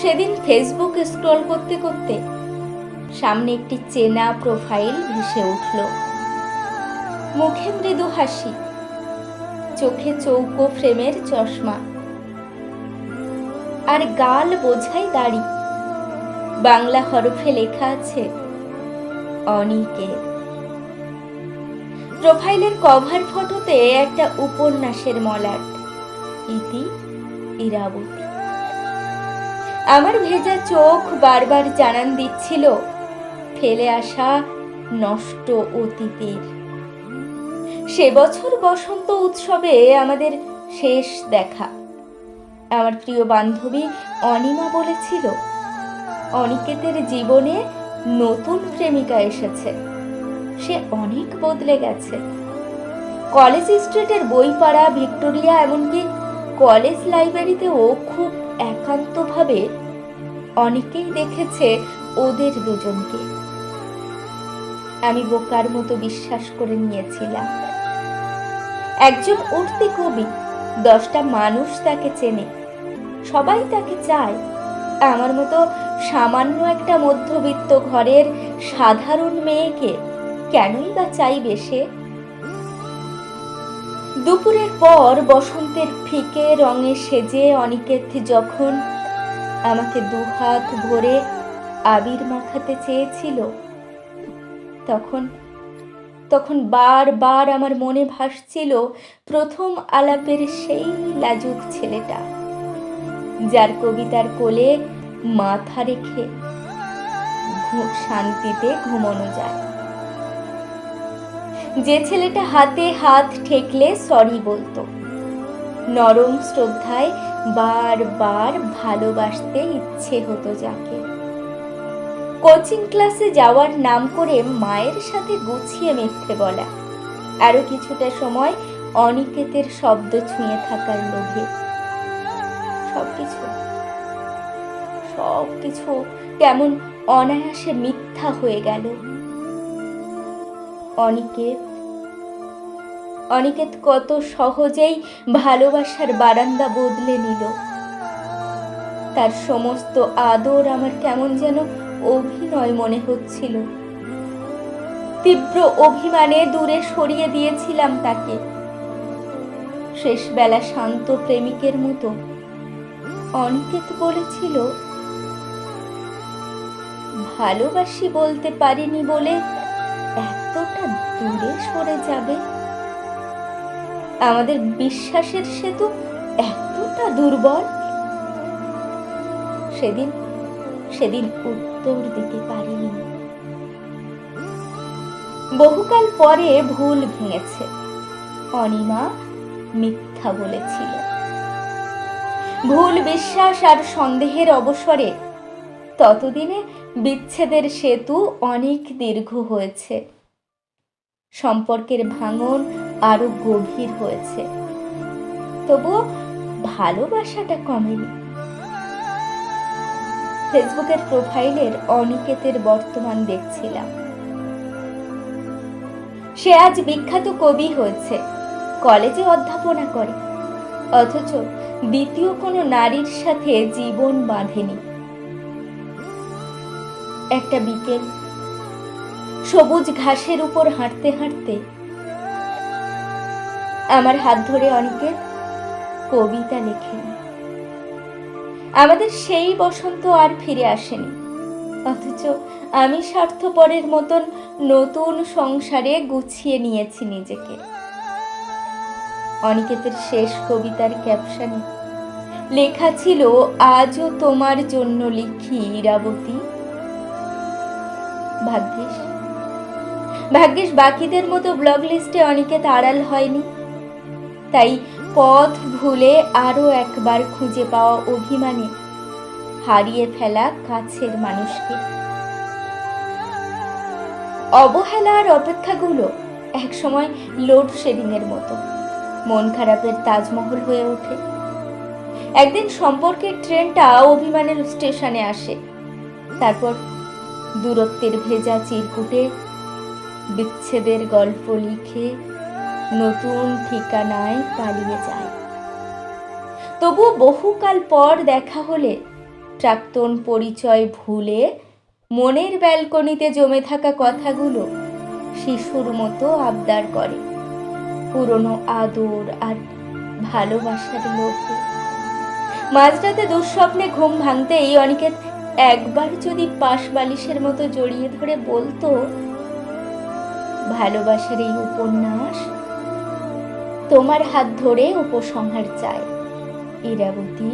সেদিন Facebook scroll করতে করতে সামনে একটি চেনা প্রোফাইল ভেসে উঠল। মুখে মৃদু হাসি, চোখে চৌকো ফ্রেমের চশমা, আর গাল বোঝাই দাড়ি। বাংলা হরফে লেখা আছে অনিকে প্রোফাইলের কভার ফটোতে একটা উপন্যাসের মলাট। ইতি ইরাবতী। আমার ভেজা চোখ বারবার জানান দিচ্ছিল, ফেলে আসা নষ্ট অতীতের। সে বছর বসন্ত উৎসবে আমাদের শেষ দেখা। আমার প্রিয় বান্ধবী অনিমা বলেছিল, অনিকেতের জীবনে নতুন প্রেমিকা এসেছে। সে অনেক বদলে গেছে। কলেজ স্ট্রিটের বই পাড়া ভিক্টোরিয়া, এমনকি কলেজ লাইব্রেরিতেও খুব একান্তভাবে অনেকেই দেখেছে ওদের দুজনকে। আমি বোকার মতো বিশ্বাস করে নিয়েছিলাম। একজন উঠতি কবি, দশটা মানুষ তাকে চেনে। সবাই তাকে চায়। আমার মতো সামান্য একটা মধ্যবিত্ত ঘরের সাধারণ মেয়েকে কেনই বা চাইবে সে? দুপুরের পর বসন্তের ফিকে রঙে সেজে অনিকেত যখন আমাকে দুহাত ভরে আবির মাখাতে চেয়েছিল, তখন তখন বারবার আমার মনে ভাসছিল প্রথম আলাপের সেই লাজুক ছেলেটা, যার কবিতার কোলে মাথা রেখে শান্তিতে ঘুমানো যায়। যে ছেলেটা হাতে হাত ঠেকলে সরি বলতো। নরম শ্রদ্ধায় বারবার ভালোবাসতে ইচ্ছে হতো যাকে। কোচিং ক্লাসে যাওয়ার নাম করে মায়ের সাথে গুছিয়ে মিথ্যে বলা। আরও কিছুটা সময় অনিকেতের শব্দ ছুঁয়ে থাকার লোভে। সবকিছু সবকিছু কেমন অনায়াসে মিথ্যা হয়ে গেল। অনিকেত। অনিকেত কত সহজেই ভালোবাসার বারান্দা বদলে নিল। তার সমস্ত আদর আমার কেমন যেন অভিনয় মনে হচ্ছিল। তীব্র অভিমানে দূরে সরিয়ে দিয়েছিলাম তাকে। শেষবেলা শান্ত প্রেমিকের মতো অনিকেত বলেছিল, ভালোবাসি বলতে পারিনি বলে দূরে সরে যাবে। আমাদের বিশ্বাসের সেতু এতটা দুর্বল। সেদিন সেদিন উত্তর দিতে পারিনি। বহুকাল পরে ভুল ভেঙেছে। অনিমা মিথ্যা বলেছিল। ভুল বিশ্বাস আর সন্দেহের অবসরে ততদিনে বিচ্ছেদের সেতু অনেক দীর্ঘ হয়েছে। সম্পর্কের ভাঙন আরও গভীর হয়েছে। তবুও ভালোবাসাটা কমেনি। ফেসবুকের প্রোফাইলের অনিকেতের বর্তমান দেখছিলাম। সে আজ বিখ্যাত কবি হয়েছে, কলেজে অধ্যাপনা করে। অথচ দ্বিতীয় কোনো নারীর সাথে জীবন বাঁধেনি। একটা বিকেল সবুজ ঘাসের উপর হাঁটতে হাঁটতে আমার হাত ধরে অনেকে কবিতা লেখেন। আমাদের সেই বসন্ত আর ফিরে আসেনি। অথচ আমি স্বার্থপরের মতন নতুন সংসারে গুছিয়ে নিয়েছি নিজেকে। অনিকেতের শেষ কবিতার ক্যাপশনে লেখা ছিল, আজও তোমার জন্য লিখি ইরাবতী। ভাগ্যিস ভাগ্যিস বাকিদের মতো ব্লগ লিস্টে অনেকে তাড়াল হয়নি। তাই পথ ভুলে আরও একবার খুঁজে পাওয়া অভিমানে হারিয়ে ফেলা কাছের মানুষকে। অবহেলা আর অপেক্ষাগুলো একসময় লোডশেডিং এর মতো। মন খারাপের তাজমহল হয়ে ওঠে। একদিন সম্পর্কের ট্রেনটা অভিমানের স্টেশনে আসে। তারপর দূরত্বের ভেজা চিরকুটে বিচ্ছেদের গল্প লিখে নতুন ঠিকানায় পালিয়ে যায়। তবু বহুকাল পর দেখা হলে প্রাক্তন পরিচয় ভুলে মনের ব্যালকনিতে জমে থাকা কথাগুলো শিশুর মতো আবদার করে। পুরনো আদর আর ভালোবাসার লোভে। মাঝরাতে দুঃস্বপ্নে ঘুম ভাঙতেই অনিকেত একবার যদি পাশ বালিশের মতো জড়িয়ে ধরে বলতো ভালোবাসার এই উপন্যাস তোমার হাত ধরে উপসংহার চায় ইরাবতী।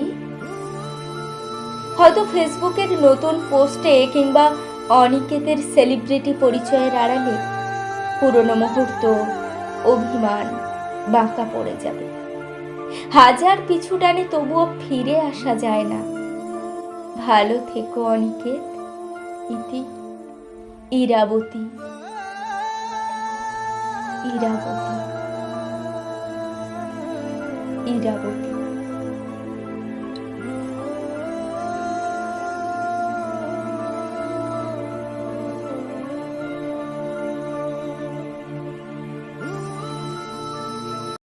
হয়তো ফেসবুকের নতুন পোস্টে কিংবা অনিকেতের সেলিব্রিটি পরিচয়ের আড়ালে পুরনো মুহূর্ত, অভিমান বাঁকা পড়ে যাবে। হাজার পিছু টানে তবুও ফিরে আসা যায় না। ভালো থেকো অনিকেত, ইতি, ইরাবতী। ইরাবতী ইরাবতী